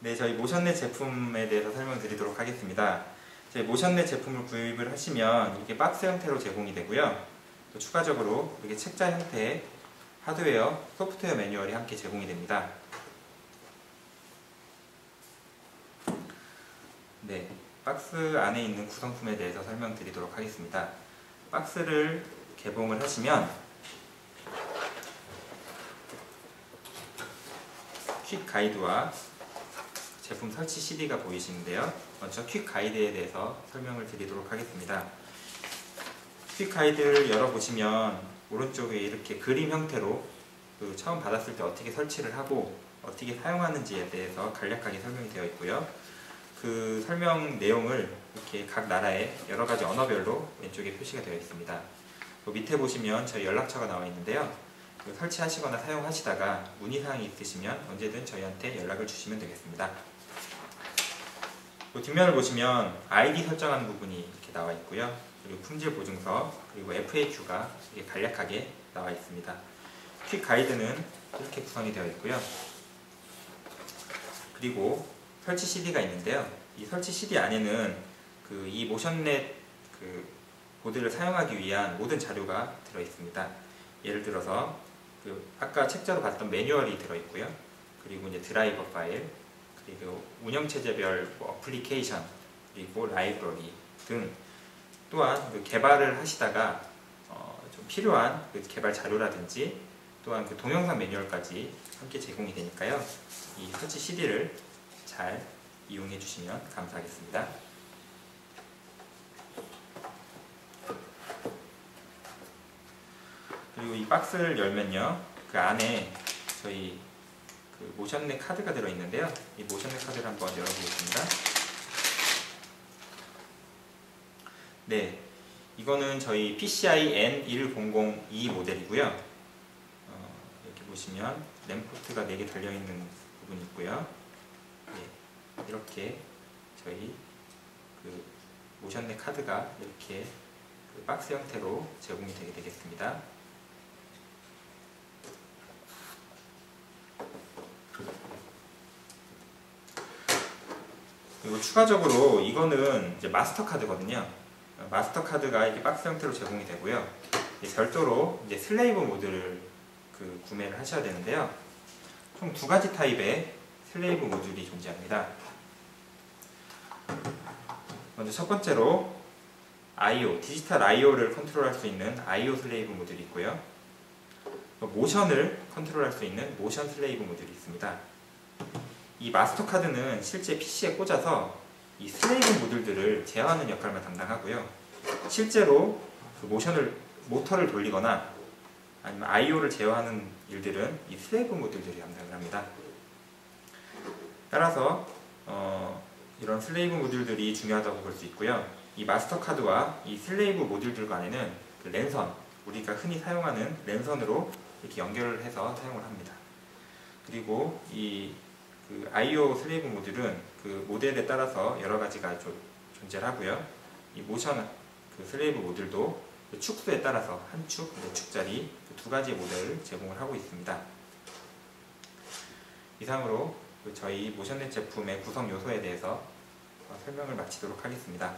네, 저희 모션넷 제품에 대해서 설명드리도록 하겠습니다. 저희 모션넷 제품을 구입을 하시면 이렇게 박스 형태로 제공이 되고요. 또 추가적으로 이렇게 책자 형태의 하드웨어, 소프트웨어 매뉴얼이 함께 제공이 됩니다. 네, 박스 안에 있는 구성품에 대해서 설명드리도록 하겠습니다. 박스를 개봉을 하시면 퀵 가이드와 제품 설치 CD가 보이시는데요. 먼저 퀵 가이드에 대해서 설명을 드리도록 하겠습니다. 퀵 가이드를 열어보시면 오른쪽에 이렇게 그림 형태로 그 처음 받았을 때 어떻게 설치를 하고 어떻게 사용하는지에 대해서 간략하게 설명이 되어 있고요. 그 설명 내용을 이렇게 각 나라의 여러 가지 언어별로 왼쪽에 표시가 되어 있습니다. 그 밑에 보시면 저희 연락처가 나와 있는데요. 그 설치하시거나 사용하시다가 문의사항이 있으시면 언제든 저희한테 연락을 주시면 되겠습니다. 그 뒷면을 보시면 아이디 설정하는 부분이 이렇게 나와 있고요. 그리고 품질 보증서, 그리고 FAQ가 이렇게 간략하게 나와 있습니다. 퀵 가이드는 이렇게 구성이 되어 있고요. 그리고 설치 CD가 있는데요. 이 설치 CD 안에는 그 이 모션넷 그 보드를 사용하기 위한 모든 자료가 들어 있습니다. 예를 들어서 그 아까 책자로 봤던 매뉴얼이 들어 있고요. 그리고 이제 드라이버 파일, 그리고 운영체제별 뭐 어플리케이션, 그리고 라이브러리 등 또한 그 개발을 하시다가 어, 좀 필요한 그 개발 자료라든지 또한 그 동영상 매뉴얼까지 함께 제공이 되니까요. 이 설치 CD를 잘 이용해 주시면 감사하겠습니다. 그리고 이 박스를 열면요. 그 안에 저희 그 모션넷 카드가 들어있는데요. 이 모션넷 카드를 한번 열어보겠습니다. 네, 이거는 저희 PCI N1002 모델이고요. 어, 이렇게 보시면 램포트가 4개 달려있는 부분이 있고요. 네, 이렇게 저희 그 모션넷 카드가 이렇게 그 박스 형태로 제공이 되게 되겠습니다. 그리고 추가적으로 이거는 이제 마스터 카드거든요. 마스터 카드가 이렇게 박스 형태로 제공이 되고요. 별도로 이제 슬레이브 모드를 그 구매를 하셔야 되는데요. 총 두 가지 타입의 슬레이브 모듈이 존재합니다. 먼저 첫 번째로 I/O, 디지털 I/O를 컨트롤할 수 있는 I/O 슬레이브 모듈이 있고요. 모션을 컨트롤할 수 있는 모션 슬레이브 모듈이 있습니다. 이 마스터 카드는 실제 PC에 꽂아서 이 슬레이브 모듈들을 제어하는 역할만 담당하고요. 실제로 그 모션을 모터를 돌리거나 아니면 I/O를 제어하는 일들은 이 슬레이브 모듈들이 담당을 합니다. 따라서 어, 이런 슬레이브 모듈들이 중요하다고 볼 수 있고요. 이 마스터 카드와 이 슬레이브 모듈들 간에는 그 랜선, 우리가 흔히 사용하는 랜선으로 이렇게 연결을 해서 사용을 합니다. 그리고 이 그 I/O 슬레이브 모듈은 그 모델에 따라서 여러 가지가 좀 존재를 하고요. 이 모션 그 슬레이브 모듈도 그 축수에 따라서 한 축, 네 축짜리 두 가지 모델을 제공을 하고 있습니다. 이상으로 그 저희 모션넷 제품의 구성 요소에 대해서 설명을 마치도록 하겠습니다.